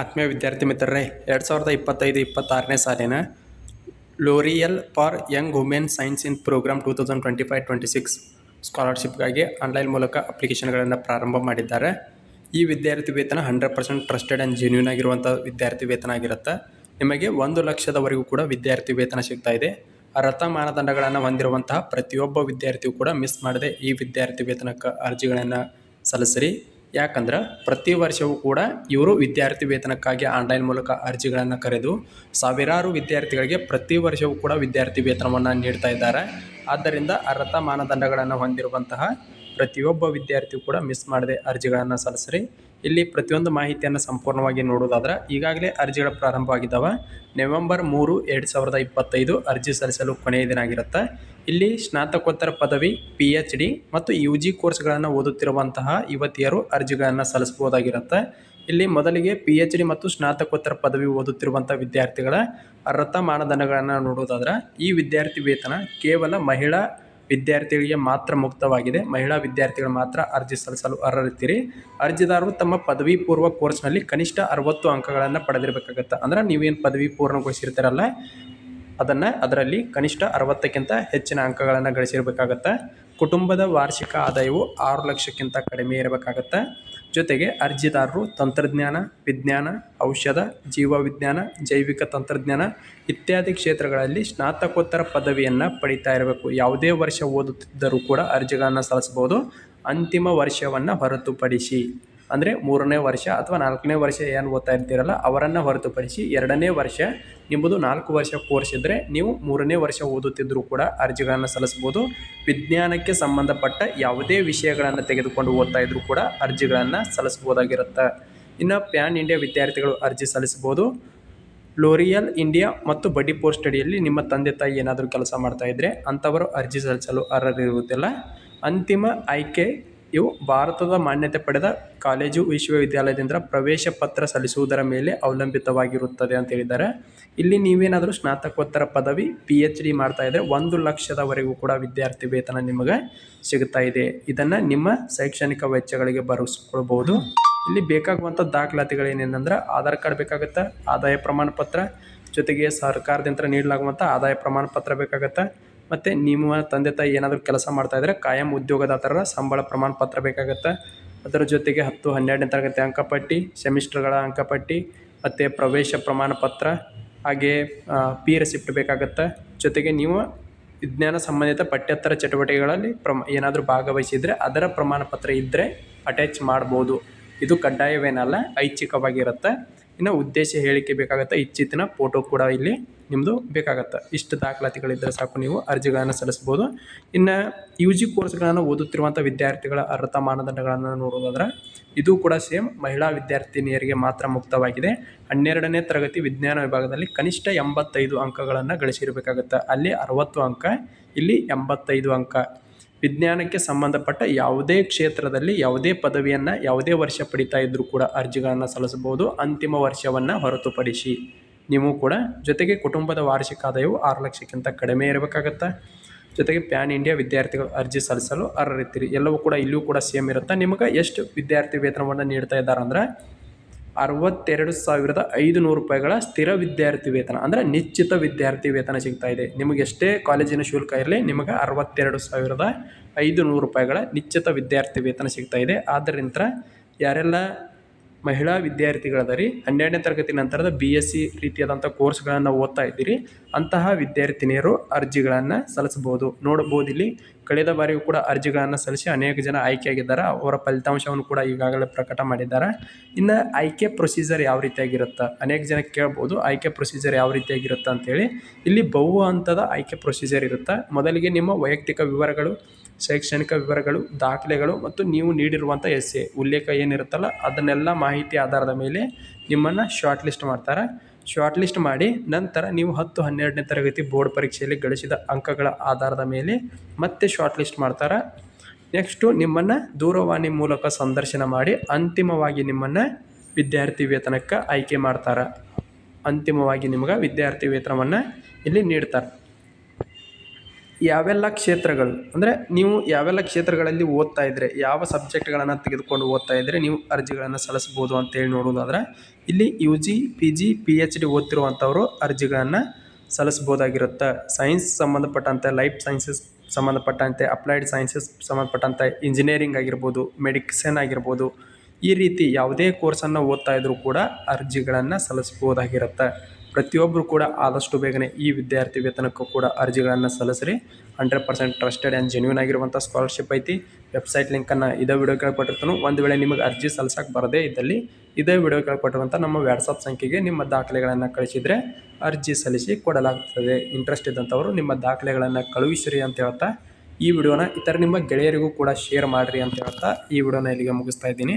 ಆತ್ಮೀಯ ವಿದ್ಯಾರ್ಥಿ ಮಿತ್ರರೇ, ಎರಡು ಸಾವಿರದ ಇಪ್ಪತ್ತೈದು ಇಪ್ಪತ್ತಾರನೇ ಸಾಲಿನ L'Oreal for young women science in programme two thousand twenty five twenty six ಸ್ಕಾಲರ್ಶಿಪ್ಗಾಗಿ online ಮೂಲಕ ಅಪ್ಲಿಕೇಶನ್ಗಳನ್ನು ಪ್ರಾರಂಭ ಮಾಡಿದ್ದಾರೆ. ಈ ವಿದ್ಯಾರ್ಥಿ ವೇತನ hundred percent trusted and genuine ಆಗಿರುವಂಥ ವಿದ್ಯಾರ್ಥಿ ವೇತನ ಆಗಿರುತ್ತೆ. ನಿಮಗೆ ಒಂದು ಲಕ್ಷದವರೆಗೂ ಕೂಡ ವಿದ್ಯಾರ್ಥಿ ವೇತನ ಸಿಗ್ತಾ ಇದೆ. ಅರ್ಹತಾ ಮಾನದಂಡಗಳನ್ನು ಹೊಂದಿರುವಂತಹ ಪ್ರತಿಯೊಬ್ಬ ವಿದ್ಯಾರ್ಥಿಯು ಕೂಡ ಮಿಸ್ ಮಾಡದೆ ಈ ವಿದ್ಯಾರ್ಥಿ ವೇತನಕ್ಕೆ ಅರ್ಜಿಗಳನ್ನು ಸಲ್ಲಿಸಿರಿ. ಯಾಕಂದ್ರೆ ಪ್ರತಿ ವರ್ಷವೂ ಕೂಡ ಇವರು ವಿದ್ಯಾರ್ಥಿ ವೇತನಕ್ಕಾಗಿ ಆನ್ಲೈನ್ ಮೂಲಕ ಅರ್ಜಿಗಳನ್ನು ಕರೆದು ಸಾವಿರಾರು ವಿದ್ಯಾರ್ಥಿಗಳಿಗೆ ಪ್ರತಿ ವರ್ಷವೂ ಕೂಡ ವಿದ್ಯಾರ್ಥಿ ವೇತನವನ್ನು ನೀಡ್ತಾ ಇದ್ದಾರೆ. ಆದ್ದರಿಂದ ಅರ್ಹತಾ ಮಾನದಂಡಗಳನ್ನು ಹೊಂದಿರುವಂತಹ ಪ್ರತಿಯೊಬ್ಬ ವಿದ್ಯಾರ್ಥಿಯು ಕೂಡ ಮಿಸ್ ಮಾಡದೆ ಅರ್ಜಿಗಳನ್ನು ಸಲ್ಲಿಸ್ರಿ. ಇಲ್ಲಿ ಪ್ರತಿಯೊಂದು ಮಾಹಿತಿಯನ್ನು ಸಂಪೂರ್ಣವಾಗಿ ನೋಡೋದಾದ್ರೆ ಈಗಾಗಲೇ ಅರ್ಜಿಗಳು ಪ್ರಾರಂಭವಾಗಿದ್ದಾವೆ. ನವೆಂಬರ್ ಮೂರು, ಎರಡು ಸಾವಿರದ ಇಪ್ಪತ್ತೈದು ಅರ್ಜಿ ಸಲ್ಲಿಸಲು ಕೊನೆಯ ದಿನ ಆಗಿರುತ್ತೆ. ಇಲ್ಲಿ ಸ್ನಾತಕೋತ್ತರ ಪದವಿ ಪಿ ಎಚ್ ಡಿ ಮತ್ತು ಯು ಜಿ ಕೋರ್ಸ್ಗಳನ್ನು ಓದುತ್ತಿರುವಂತಹ ಯುವತಿಯರು ಅರ್ಜಿಗಳನ್ನು ಸಲ್ಲಿಸ್ಬೋದಾಗಿರುತ್ತೆ ಇಲ್ಲಿ ಮೊದಲಿಗೆ ಪಿ ಎಚ್ ಡಿ ಮತ್ತು ಸ್ನಾತಕೋತ್ತರ ಪದವಿ ಓದುತ್ತಿರುವಂಥ ವಿದ್ಯಾರ್ಥಿಗಳ ಅರ್ಹತಾ ಮಾನದಂಡಗಳನ್ನು ನೋಡೋದಾದ್ರೆ ಈ ವಿದ್ಯಾರ್ಥಿ ವೇತನ ಕೇವಲ ಮಹಿಳಾ ವಿದ್ಯಾರ್ಥಿಗಳಿಗೆ ಮಾತ್ರ ಮುಕ್ತವಾಗಿದೆ. ಮಹಿಳಾ ವಿದ್ಯಾರ್ಥಿಗಳು ಮಾತ್ರ ಅರ್ಜಿ ಸಲ್ಲಿಸಲು ಅರ್ಹರಿರ್ತೀರಿ ಅರ್ಜಿದಾರರು ತಮ್ಮ ಪದವಿ ಪೂರ್ವ ಕೋರ್ಸ್ನಲ್ಲಿ ಕನಿಷ್ಠ ಅರವತ್ತು ಅಂಕಗಳನ್ನು ಪಡೆದಿರಬೇಕಾಗತ್ತೆ? ಅಂದ್ರೆ ನೀವೇನು ಪದವಿ ಪೂರ್ಣಗೊಳಿಸಿರ್ತಾರಲ್ಲ ಅದನ್ನು ಅದರಲ್ಲಿ ಕನಿಷ್ಠ ಅರವತ್ತಕ್ಕಿಂತ ಹೆಚ್ಚಿನ ಅಂಕಗಳನ್ನು ಗಳಿಸಿರಬೇಕಾಗತ್ತೆ? ಕುಟುಂಬದ ವಾರ್ಷಿಕ ಆದಾಯವು ಆರು ಲಕ್ಷಕ್ಕಿಂತ ಕಡಿಮೆ ಇರಬೇಕಾಗತ್ತೆ? ಜೊತೆಗೆ ಅರ್ಜಿದಾರರು ತಂತ್ರಜ್ಞಾನ, ವಿಜ್ಞಾನ, ಔಷಧ, ಜೀವವಿಜ್ಞಾನ, ಜೈವಿಕ ತಂತ್ರಜ್ಞಾನ ಇತ್ಯಾದಿ ಕ್ಷೇತ್ರಗಳಲ್ಲಿ ಸ್ನಾತಕೋತ್ತರ ಪದವಿಯನ್ನು ಪಡಿತಾ ಇರಬೇಕು. ಯಾವುದೇ ವರ್ಷ ಓದುತ್ತಿದ್ದರೂ ಕೂಡ ಅರ್ಜಿಗಳನ್ನು ಸಲ್ಲಿಸ್ಬೋದು ಅಂತಿಮ ವರ್ಷವನ್ನು ಹೊರತುಪಡಿಸಿ. ಅಂದರೆ ಮೂರನೇ ವರ್ಷ ಅಥವಾ ನಾಲ್ಕನೇ ವರ್ಷ ಏನು ಓದ್ತಾ ಇರ್ತೀರಲ್ಲ, ಅವರನ್ನು ಹೊರತುಪಡಿಸಿ ಎರಡನೇ ವರ್ಷ ನಿಮ್ಮದು ನಾಲ್ಕು ವರ್ಷ ಕೋರ್ಸ್ ಇದ್ದರೆ ನೀವು ಮೂರನೇ ವರ್ಷ ಓದುತ್ತಿದ್ದರೂ ಕೂಡ ಅರ್ಜಿಗಳನ್ನು ಸಲ್ಲಿಸ್ಬೋದು ವಿಜ್ಞಾನಕ್ಕೆ ಸಂಬಂಧಪಟ್ಟ ಯಾವುದೇ ವಿಷಯಗಳನ್ನು ತೆಗೆದುಕೊಂಡು ಓದ್ತಾ ಇದ್ದರೂ ಕೂಡ ಅರ್ಜಿಗಳನ್ನು ಸಲ್ಲಿಸ್ಬೋದಾಗಿರುತ್ತೆ ಇನ್ನು ಪ್ಯಾನ್ ಇಂಡಿಯಾ ವಿದ್ಯಾರ್ಥಿಗಳು ಅರ್ಜಿ ಸಲ್ಲಿಸ್ಬೋದು ಲೋರಿಯಲ್ ಇಂಡಿಯಾ ಮತ್ತು ಬಡ್ಡಿ ಪೋಸ್ಟ್ ಅಡಿಯಲ್ಲಿ ನಿಮ್ಮ ತಂದೆ ತಾಯಿ ಏನಾದರೂ ಕೆಲಸ ಮಾಡ್ತಾ ಇದ್ದರೆ ಅಂಥವರು ಅರ್ಜಿ ಸಲ್ಲಿಸಲು ಅರ್ಹರಿರುವುದಿಲ್ಲ. ಅಂತಿಮ ಆಯ್ಕೆ ಇವು ಭಾರತದ ಮಾನ್ಯತೆ ಪಡೆದ ಕಾಲೇಜು ವಿಶ್ವವಿದ್ಯಾಲಯದಿಂದ ಪ್ರವೇಶ ಪತ್ರ ಸಲ್ಲಿಸುವುದರ ಮೇಲೆ ಅವಲಂಬಿತವಾಗಿರುತ್ತದೆ ಅಂತ ಹೇಳಿದ್ದಾರೆ. ಇಲ್ಲಿ ನೀವೇನಾದರೂ ಸ್ನಾತಕೋತ್ತರ ಪದವಿ ಪಿ ಎಚ್ ಡಿ ಮಾಡ್ತಾ ಇದ್ದರೆ ಒಂದು ಲಕ್ಷದವರೆಗೂ ಕೂಡ ವಿದ್ಯಾರ್ಥಿ ವೇತನ ನಿಮಗೆ ಸಿಗುತ್ತಾ ಇದೆ. ಇದನ್ನು ನಿಮ್ಮ ಶೈಕ್ಷಣಿಕ ವೆಚ್ಚಗಳಿಗೆ ಬರೆಸ್ಕೊಳ್ಬೋದು ಇಲ್ಲಿ ಬೇಕಾಗುವಂಥ ದಾಖಲಾತಿಗಳೇನೇನೆಂದ್ರೆ ಆಧಾರ್ ಕಾರ್ಡ್ ಬೇಕಾಗುತ್ತೆ, ಆದಾಯ ಪ್ರಮಾಣ ಪತ್ರ ಜೊತೆಗೆ ಸರ್ಕಾರದಿಂದ ನೀಡಲಾಗುವಂಥ ಆದಾಯ ಪ್ರಮಾಣ ಪತ್ರ ಬೇಕಾಗುತ್ತೆ ಮತ್ತು ನಿಮ್ಮ ತಂದೆ ತಾಯಿ ಏನಾದರೂ ಕೆಲಸ ಮಾಡ್ತಾಯಿದ್ರೆ ಕಾಯಂ ಉದ್ಯೋಗದಾತರ ಸಂಬಳ ಪ್ರಮಾಣ ಪತ್ರ ಬೇಕಾಗುತ್ತೆ. ಅದರ ಜೊತೆಗೆ ಹತ್ತು ಹನ್ನೆರಡನೇ ತರಗತಿ ಅಂಕಪಟ್ಟಿ, ಸೆಮಿಸ್ಟರ್ಗಳ ಅಂಕಪಟ್ಟಿ, ಮತ್ತು ಪ್ರವೇಶ ಪ್ರಮಾಣ ಪತ್ರ ಹಾಗೇ ಪಿ ರೆಸಿಪ್ಟ್ ಬೇಕಾಗುತ್ತೆ. ಜೊತೆಗೆ ನೀವು ವಿಜ್ಞಾನ ಸಂಬಂಧಿತ ಪಠ್ಯೇತರ ಚಟುವಟಿಕೆಗಳಲ್ಲಿ ಪ್ರಮ, ಏನಾದರೂ ಭಾಗವಹಿಸಿದರೆ ಅದರ ಪ್ರಮಾಣ ಪತ್ರ ಇದ್ದರೆ ಅಟ್ಯಾಚ್ ಮಾಡ್ಬೋದು. ಇದು ಕಡ್ಡಾಯವೇನಲ್ಲ, ಐಚ್ಛಿಕವಾಗಿರುತ್ತೆ. ಇನ್ನು ಉದ್ದೇಶ ಹೇಳಿಕೆ ಬೇಕಾಗುತ್ತೆ ಇಚ್ಛಿತ್ತಿನ ಫೋಟೋ ಕೂಡ ಇಲ್ಲಿ ನಿಮ್ಮದು ಬೇಕಾಗತ್ತೆ. ಇಷ್ಟು ದಾಖಲಾತಿಗಳಿದ್ದರೆ ಸಾಕು ನೀವು, ಅರ್ಜಿಗಳನ್ನು ಸಲ್ಲಿಸ್ಬೋದು ಇನ್ನು ಯು ಜಿ ಕೋರ್ಸ್ಗಳನ್ನು ಓದುತ್ತಿರುವಂಥ ವಿದ್ಯಾರ್ಥಿಗಳ ಅರ್ಹತಾ ಮಾನದಂಡಗಳನ್ನು ನೋಡೋದಾದ್ರೆ ಇದು ಕೂಡ ಸೇಮ್ ಮಹಿಳಾ ವಿದ್ಯಾರ್ಥಿನಿಯರಿಗೆ ಮಾತ್ರ ಮುಕ್ತವಾಗಿದೆ. ಹನ್ನೆರಡನೇ ತರಗತಿ ವಿಜ್ಞಾನ ವಿಭಾಗದಲ್ಲಿ ಕನಿಷ್ಠ ಎಂಬತ್ತೈದು ಅಂಕಗಳನ್ನು ಗಳಿಸಿರಬೇಕಾಗುತ್ತೆ. ಅಲ್ಲಿ ಅರವತ್ತು ಅಂಕ, ಇಲ್ಲಿ ಎಂಬತ್ತೈದು ಅಂಕ. ವಿಜ್ಞಾನಕ್ಕೆ ಸಂಬಂಧಪಟ್ಟ ಯಾವುದೇ ಕ್ಷೇತ್ರದಲ್ಲಿ ಯಾವುದೇ ಪದವಿಯನ್ನು ಯಾವುದೇ ವರ್ಷ ಪಡಿತಾ ಇದ್ದರೂ ಕೂಡ ಅರ್ಜಿಗಳನ್ನು ಸಲ್ಲಿಸಬಹುದು. ಅಂತಿಮ ವರ್ಷವನ್ನು ಹೊರತುಪಡಿಸಿ ನೀವು ಕೂಡ ಜೊತೆಗೆ ಕುಟುಂಬದ ವಾರ್ಷಿಕ ಆದಾಯವು ಆರು ಲಕ್ಷಕ್ಕಿಂತ ಕಡಿಮೆ ಇರಬೇಕಾಗತ್ತೆ? ಜೊತೆಗೆ ಪ್ಯಾನ್ ಇಂಡಿಯಾ ವಿದ್ಯಾರ್ಥಿಗಳು ಅರ್ಜಿ ಸಲ್ಲಿಸಲು ಅರ್ಹರಿರ್ತೀರಿ ಎಲ್ಲವೂ ಕೂಡ ಇಲ್ಲೂ ಕೂಡ ಸೇಮ್ ಇರುತ್ತೆ? ನಿಮಗೆ ಎಷ್ಟು ವಿದ್ಯಾರ್ಥಿ ವೇತನವನ್ನು ನೀಡ್ತಾ ಇದ್ದಾರೆ ಅಂದ್ರೆ ಅರವತ್ತೆರಡು ಸಾವಿರದ ಐದು ನೂರು ರೂಪಾಯಿಗಳ ಸ್ಥಿರ ವಿದ್ಯಾರ್ಥಿ ವೇತನ, ಅಂದರೆ ನಿಶ್ಚಿತ ವಿದ್ಯಾರ್ಥಿ ವೇತನ ಸಿಗ್ತಾ ಇದೆ. ನಿಮಗೆ ಎಷ್ಟೇ ಕಾಲೇಜಿನ ಶುಲ್ಕ ಇರಲಿ, ನಿಮಗೆ ಅರವತ್ತೆರಡು ಸಾವಿರದ ಐದು ನೂರು ರೂಪಾಯಿಗಳ ನಿಶ್ಚಿತ ವಿದ್ಯಾರ್ಥಿ ವೇತನ ಸಿಗ್ತಾ ಇದೆ. ಆದ್ದರಿಂದ ಯಾರೆಲ್ಲ ಮಹಿಳಾ ವಿದ್ಯಾರ್ಥಿಗಳದರಿ, ಹನ್ನೆರಡನೇ ತರಗತಿ ನಂತರದ ಬಿ ಎಸ್ ಸಿ ರೀತಿಯಾದಂಥ ಕೋರ್ಸ್ಗಳನ್ನು ಓದ್ತಾ ಇದ್ದೀರಿ ಅಂತಹ ವಿದ್ಯಾರ್ಥಿನಿಯರು ಅರ್ಜಿಗಳನ್ನು ಸಲ್ಲಿಸ್ಬೋದು ನೋಡ್ಬೋದು ಇಲ್ಲಿ ಕಳೆದ ಬಾರಿಯೂ ಕೂಡ ಅರ್ಜಿಗಳನ್ನು ಸಲ್ಲಿಸಿ ಅನೇಕ ಜನ ಆಯ್ಕೆಯಾಗಿದ್ದಾರೆ. ಅವರ ಫಲಿತಾಂಶವನ್ನು ಕೂಡ ಈಗಾಗಲೇ ಪ್ರಕಟ ಮಾಡಿದ್ದಾರೆ. ಇನ್ನು ಆಯ್ಕೆ ಪ್ರೊಸೀಜರ್ ಯಾವ ರೀತಿಯಾಗಿರುತ್ತೆ? ಅನೇಕ ಜನ ಕೇಳ್ಬೋದು, ಆಯ್ಕೆ ಪ್ರೊಸೀಜರ್ ಯಾವ ರೀತಿಯಾಗಿರುತ್ತೆ ಅಂತೇಳಿ. ಇಲ್ಲಿ ಬಹು ಹಂತದ ಆಯ್ಕೆ ಪ್ರೊಸೀಜರ್ ಇರುತ್ತೆ. ಮೊದಲಿಗೆ ನಿಮ್ಮ ವೈಯಕ್ತಿಕ ವಿವರಗಳು, ಶೈಕ್ಷಣಿಕ ವಿವರಗಳು, ದಾಖಲೆಗಳು ಮತ್ತು ನೀವು ನೀಡಿರುವಂಥ ಎಸ್ ಉಲ್ಲೇಖ ಏನಿರುತ್ತಲ್ಲ, ಅದನ್ನೆಲ್ಲ ಮಾಹಿತಿ ಆಧಾರದ ಮೇಲೆ ನಿಮ್ಮನ್ನು ಶಾರ್ಟ್ ಲಿಸ್ಟ್ ಮಾಡ್ತಾರೆ. ಶಾರ್ಟ್ ಲಿಸ್ಟ್ ಮಾಡಿ, ನಂತರ ನೀವು ಹತ್ತು ಹನ್ನೆರಡನೇ ತರಗತಿ ಬೋರ್ಡ್ ಪರೀಕ್ಷೆಯಲ್ಲಿ ಗಳಿಸಿದ ಅಂಕಗಳ ಆಧಾರದ ಮೇಲೆ ಮತ್ತೆ ಶಾರ್ಟ್ ಲಿಸ್ಟ್ ಮಾಡ್ತಾರೆ. ನೆಕ್ಸ್ಟು ನಿಮ್ಮನ್ನು ದೂರವಾಣಿ ಮೂಲಕ ಸಂದರ್ಶನ ಮಾಡಿ, ಅಂತಿಮವಾಗಿ ನಿಮ್ಮನ್ನು ವಿದ್ಯಾರ್ಥಿ ವೇತನಕ್ಕೆ ಆಯ್ಕೆ ಮಾಡ್ತಾರೆ. ಅಂತಿಮವಾಗಿ ನಿಮ್ಗೆ ವಿದ್ಯಾರ್ಥಿ ವೇತನವನ್ನು ಇಲ್ಲಿ ನೀಡ್ತಾರೆ. ಯಾವೆಲ್ಲ ಕ್ಷೇತ್ರಗಳು, ಅಂದರೆ ನೀವು ಯಾವೆಲ್ಲ ಕ್ಷೇತ್ರಗಳಲ್ಲಿ ಓದ್ತಾ ಇದ್ದರೆ ಯಾವ ಸಬ್ಜೆಕ್ಟ್ಗಳನ್ನು ತೆಗೆದುಕೊಂಡು ಓದ್ತಾ ಇದ್ದರೆ ನೀವು ಅರ್ಜಿಗಳನ್ನು ಸಲ್ಲಿಸ್ಬೋದು ಅಂತೇಳಿ ನೋಡೋದಾದ್ರೆ ಇಲ್ಲಿ U G P G P H D ಓದ್ತಿರುವಂಥವರು ಅರ್ಜಿಗಳನ್ನು ಸಲ್ಲಿಸ್ಬೋದಾಗಿರುತ್ತೆ ಸೈನ್ಸ್ ಸಂಬಂಧಪಟ್ಟಂತೆ ಲೈಫ್ ಸೈನ್ಸಸ್ ಸಂಬಂಧಪಟ್ಟಂತೆ ಅಪ್ಲೈಡ್ ಸೈನ್ಸಸ್ ಸಂಬಂಧಪಟ್ಟಂತೆ ಇಂಜಿನಿಯರಿಂಗ್ ಆಗಿರ್ಬೋದು ಮೆಡಿಕ್ಸನ್ ಆಗಿರ್ಬೋದು, ಈ ರೀತಿ ಯಾವುದೇ ಕೋರ್ಸನ್ನು ಓದ್ತಾ ಇದ್ದರೂ ಕೂಡ ಅರ್ಜಿಗಳನ್ನು ಸಲ್ಲಿಸ್ಬೋದಾಗಿರುತ್ತೆ ಪ್ರತಿಯೊಬ್ಬರು ಕೂಡ ಆದಷ್ಟು ಬೇಗನೆ ಈ ವಿದ್ಯಾರ್ಥಿ ವೇತನಕ್ಕೂ ಕೂಡ ಅರ್ಜಿಗಳನ್ನು ಸಲ್ಲಿಸ್ರಿ. Hundred percent trusted and genuine ಆಗಿರುವಂಥ ಸ್ಕಾಲರ್ಶಿಪ್ ಐತಿ. ವೆಬ್ಸೈಟ್ ಲಿಂಕನ್ನು ಇದೇ ವಿಡಿಯೋ ಕೆಳಗೆ ಒಂದು ವೇಳೆ ನಿಮಗೆ ಅರ್ಜಿ ಸಲ್ಸಕ್ಕೆ ಬರದೇ ಇದ್ದಲ್ಲಿ ಇದೇ ವಿಡಿಯೋ ಕೆಳಗೆ ನಮ್ಮ ವ್ಯಾಟ್ಸಪ್ ಸಂಖ್ಯೆಗೆ ನಿಮ್ಮ ದಾಖಲೆಗಳನ್ನು ಕಳಿಸಿದರೆ ಅರ್ಜಿ ಸಲ್ಲಿಸಿ ಕೊಡಲಾಗ್ತದೆ. ಇಂಟ್ರೆಸ್ಟ್ ಇದ್ದಂಥವರು ನಿಮ್ಮ ದಾಖಲೆಗಳನ್ನು ಕಳುಹಿಸಿರಿ ಅಂತ ಹೇಳ್ತಾ ಈ ವಿಡಿಯೋನ ಇತರ ನಿಮ್ಮ ಗೆಳೆಯರಿಗೂ ಕೂಡ ಶೇರ್ ಮಾಡಿರಿ ಅಂತ ಹೇಳ್ತಾ ಈ ವಿಡಿಯೋನ ಇಲ್ಲಿಗೆ ಮುಗಿಸ್ತಾ ಇದ್ದೀನಿ.